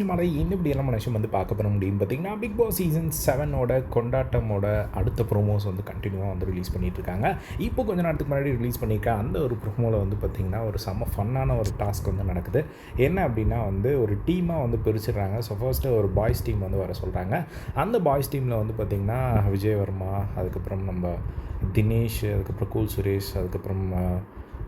சினிமாவில் என்ன இப்படியெல்லாம் மனுஷன் வந்து பார்க்க போகிற முடியும் பார்த்தீங்கன்னா பிக் பாஸ் சீசன் செவனோட கொண்டாட்டமோட அடுத்த ப்ரோமோஸ் வந்து கண்டினியூவாக வந்து ரிலீஸ் பண்ணிகிட்ருக்காங்க இருக்காங்க. இப்போ கொஞ்ச நேரத்துக்கு முன்னாடி ரிலீஸ் பண்ணியிருக்க அந்த ஒரு ப்ரோமோவில் வந்து பார்த்திங்கன்னா ஒரு செம்ம ஃபன்னான ஒரு டாஸ்க் வந்து நடக்குது. என்ன அப்படின்னா வந்து ஒரு டீமாக வந்து பிரிச்சிடுறாங்க. ஸோ ஃபர்ஸ்ட்டு ஒரு பாய்ஸ் டீம் வந்து வர சொல்கிறாங்க அந்த பாய்ஸ் டீமில் வந்து பார்த்திங்கன்னா விஜயவர்மா அதுக்கப்புறம் நம்ம தினேஷ் அதுக்கப்புறம் கூல் சுரேஷ் அதுக்கப்புறம்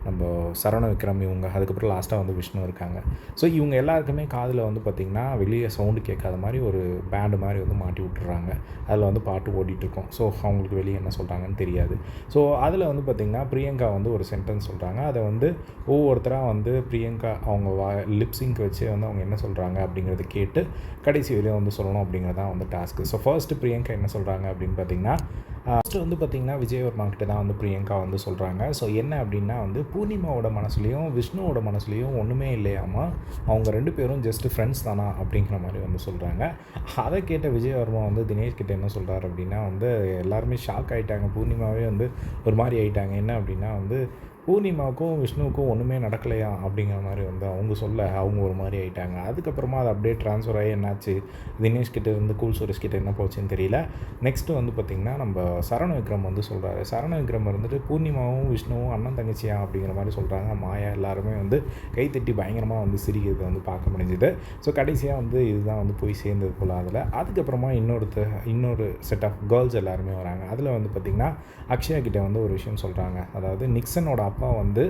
நம்ம சரவண விக்ரம் இவங்க அதுக்கப்புறம் லாஸ்ட்டாக வந்து விஷ்ணு இருக்காங்க. ஸோ இவங்க எல்லாருக்குமே காதில் வந்து பார்த்திங்கன்னா வெளியே சவுண்டு கேட்காத மாதிரி ஒரு பேண்டு மாதிரி வந்து மாட்டி விட்டுறாங்க. அதில் வந்து பாட்டு ஓடிட்டுருக்கோம். ஸோ அவங்களுக்கு வெளியே என்ன சொல்கிறாங்கன்னு தெரியாது. ஸோ அதில் வந்து பார்த்திங்கன்னா பிரியங்கா வந்து ஒரு சென்டென்ஸ் சொல்கிறாங்க அதை வந்து ஒவ்வொருத்தராக வந்து பிரியங்கா அவங்க வா லிப்ஸிங்க் வச்சு வந்து அவங்க என்ன சொல்கிறாங்க அப்படிங்கிறத கேட்டு கடைசி வரையும் வந்து சொல்லணும் அப்படிங்கிறதான் வந்து டாஸ்க்கு ஸோ ஃபர்ஸ்ட்டு பிரியங்கா என்ன சொல்கிறாங்க அப்படின்னு பார்த்தீங்கன்னா ஃபஸ்ட்டு வந்து பார்த்திங்கன்னா விஜயவர்மா கிட்ட தான் வந்து பிரியங்கா வந்து சொல்கிறாங்க ஸோ என்ன அப்படின்னா வந்து பூர்ணிமாவோட மனசுலேயும் விஷ்ணுவோட மனசுலேயும் ஒன்றுமே இல்லையாமா? அவங்க ரெண்டு பேரும் ஜஸ்ட் ஃப்ரெண்ட்ஸ் தானா? அப்படிங்கிற மாதிரி வந்து சொல்கிறாங்க அதை கேட்ட விஜயவர்மா வந்து தினேஷ் கிட்ட என்ன சொல்கிறாரு அப்படின்னா வந்து எல்லாருமே ஷாக் ஆகிட்டாங்க பூர்ணிமாவே வந்து ஒரு மாதிரி ஆகிட்டாங்க என்ன அப்படின்னா வந்து பூர்ணிமாவுக்கும் விஷ்ணுவுக்கும் ஒன்றுமே நடக்கலையா? அப்படிங்கிற மாதிரி வந்து அவங்க சொல்ல அவங்க ஒரு மாதிரி ஆயிட்டாங்க. அதுக்கப்புறமா அது அப்படியே ட்ரான்ஸ்ஃபர் ஆகி என்னாச்சு? தினேஷ் கிட்ட இருந்து கூல் சுரேஷ் கிட்ட என்ன போச்சுன்னு தெரியல. நெக்ஸ்ட்டு வந்து பார்த்திங்கன்னா நம்ம சரண விக்ரம் வந்து சொல்கிறாரு சரண விக்ரம் இருந்துட்டு பூர்ணிமாவும் விஷ்ணுவும் அண்ணன் தங்கச்சியா? அப்படிங்கிற மாதிரி சொல்கிறாங்க மாயா எல்லாருமே வந்து கைத்தட்டி பயங்கரமாக வந்து சிரிக்கிறத வந்து பார்க்க முடிஞ்சுது. ஸோ கடைசியாக வந்து இதுதான் வந்து போய் சேர்ந்தது போல் அதில். அதுக்கப்புறமா இன்னொருத்த இன்னொரு செட் ஆஃப் கேர்ள்ஸ் எல்லாருமே வராங்க. அதில் வந்து பார்த்திங்கன்னா அக்ஷயா கிட்டே வந்து ஒரு விஷயம் சொல்கிறாங்க அதாவது நிக்சனோட அப்பா வந்து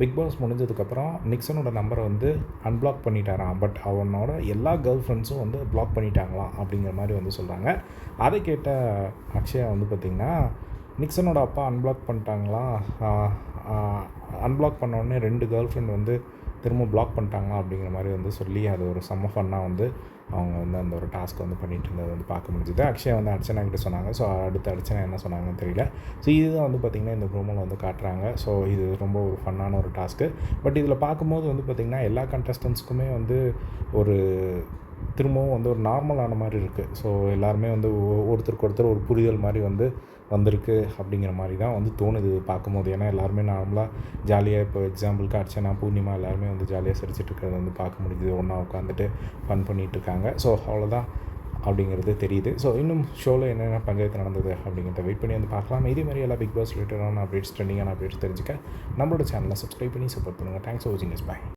பிக் பாஸ் முடிஞ்சதுக்கப்புறம் நிக்சனோட நம்பரை வந்து அன்பிளாக் பண்ணிட்டாராம். பட் அவனோட எல்லா கேர்ள் ஃப்ரெண்ட்ஸும் வந்து பிளாக் பண்ணிட்டாங்களாம் அப்படிங்கிற மாதிரி வந்து சொல்கிறாங்க அதை கேட்ட அக்ஷயா வந்து பார்த்திங்கன்னா நிக்சனோட அப்பா அன்பிளாக் பண்ணிட்டாங்களா? அன்பிளாக் பண்ணோடனே ரெண்டு கேர்ள் ஃப்ரெண்ட் வந்து திரும்ப பிளாக் பண்ணிட்டாங்களா அப்படிங்கிற மாதிரி வந்து சொல்லி அது ஒரு செம்ம ஃபன்னாக வந்து அவங்க வந்து அந்த ஒரு டாஸ்க் வந்து பண்ணிட்டு இருந்தது வந்து பார்க்க முடிஞ்சுது. அக்ஷயா வந்து அர்ச்சனா கிட்ட சொன்னாங்க. ஸோ அடுத்து அர்ச்சனா என்ன சொன்னாங்கன்னு தெரியல. ஸோ இதுதான் வந்து பார்த்திங்கன்னா இந்த ப்ரோமோவில் வந்து காட்டுறாங்க. ஸோ இது ரொம்ப ஒரு ஃபன்னான ஒரு டாஸ்க்கு பட் இதில் பார்க்கும்போது வந்து பார்த்திங்கன்னா எல்லா கண்டஸ்டன்ஸ்க்குமே வந்து ஒரு திரும்பவும் வந்து ஒரு நார்மலான மாதிரி இருக்குது ஸோ எல்லாருமே வந்து ஒருத்தருக்கு ஒருத்தர் ஒரு புரிதல் மாதிரி வந்து வந்திருக்கு அப்படிங்கிற மாதிரி தான் வந்து தோணுது பார்க்கும்போது. ஏன்னா எல்லாருமே நார்மலாக ஜாலியாக இப்போ எக்ஸாம்பிளுக்கு அர்ச்சனா பூர்ணிமா எல்லாருமே வந்து ஜாலியாக சிரிச்சிட்டு இருக்கிறத வந்து பார்க்க முடியுது ஒன்றா உட்காந்துட்டு ஃபன் பண்ணிகிட்டு இருக்காங்க. ஸோ அவ்வளோதான் அப்படிங்கிறது தெரியுது. ஸோ இன்னும் ஷோவில் என்னென்ன பஞ்சாயத்து நடந்தது அப்படிங்கிறத வெயிட் பண்ணி வந்து பார்க்கலாம். இதே மாதிரி எல்லா பிக் பாஸ் ரிலேட்டடான அப்டேட்ஸ் ட்ரெண்டிங்கான அப்டேட்ஸ் தெரிஞ்சுக்க நம்மளோட சேனலை சப்ஸ்கிரைப் பண்ணி சப்போர்ட் பண்ணுங்கள் தேங்க்ஸ் ஃபார் வாட்சிங் இஸ் பை